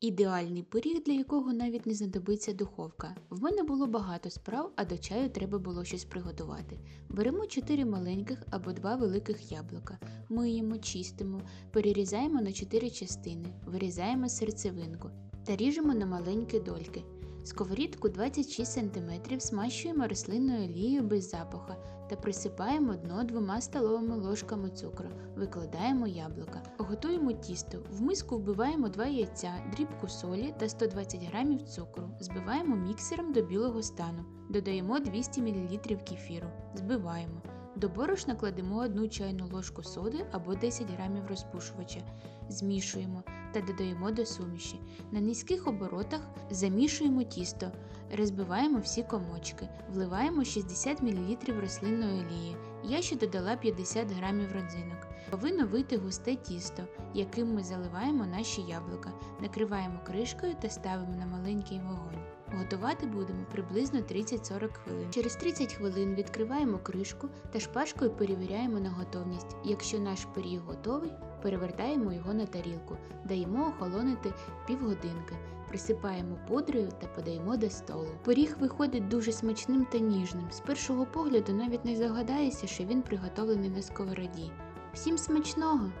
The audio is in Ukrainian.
Ідеальний пиріг, для якого навіть не знадобиться духовка. В мене було багато справ, а до чаю треба було щось приготувати. Беремо 4 маленьких або 2 великих яблука, миємо, чистимо, перерізаємо на 4 частини, вирізаємо серцевинку та ріжемо на маленькі дольки. Сковорідку 26 см смащуємо рослинною олією без запаха та присипаємо дно двома столовими ложками цукру, викладаємо яблука. Готуємо тісто. В миску вбиваємо 2 яйця, дрібку солі та 120 г цукру. Збиваємо міксером до білого стану. Додаємо 200 мл кефіру. Збиваємо. До борошна кладемо 1 чайну ложку соди або 10 г розпушувача. Змішуємо та додаємо до суміші. На низьких оборотах замішуємо тісто, розбиваємо всі комочки, вливаємо 60 мл рослинної олії. Я ще додала 50 г родзинок. Повинно вийти густе тісто, яким ми заливаємо наші яблука, накриваємо кришкою та ставимо на маленький вогонь. Готувати будемо приблизно 30-40 хвилин. Через 30 хвилин відкриваємо кришку та шпажкою перевіряємо на готовність. Якщо наш пиріг готовий, перевертаємо його на тарілку, даємо охолонити півгодинки, присипаємо пудрою та подаємо до столу. Пиріг виходить дуже смачним та ніжним. З першого погляду навіть не загадаєшся, що він приготовлений на сковороді. Всім смачного!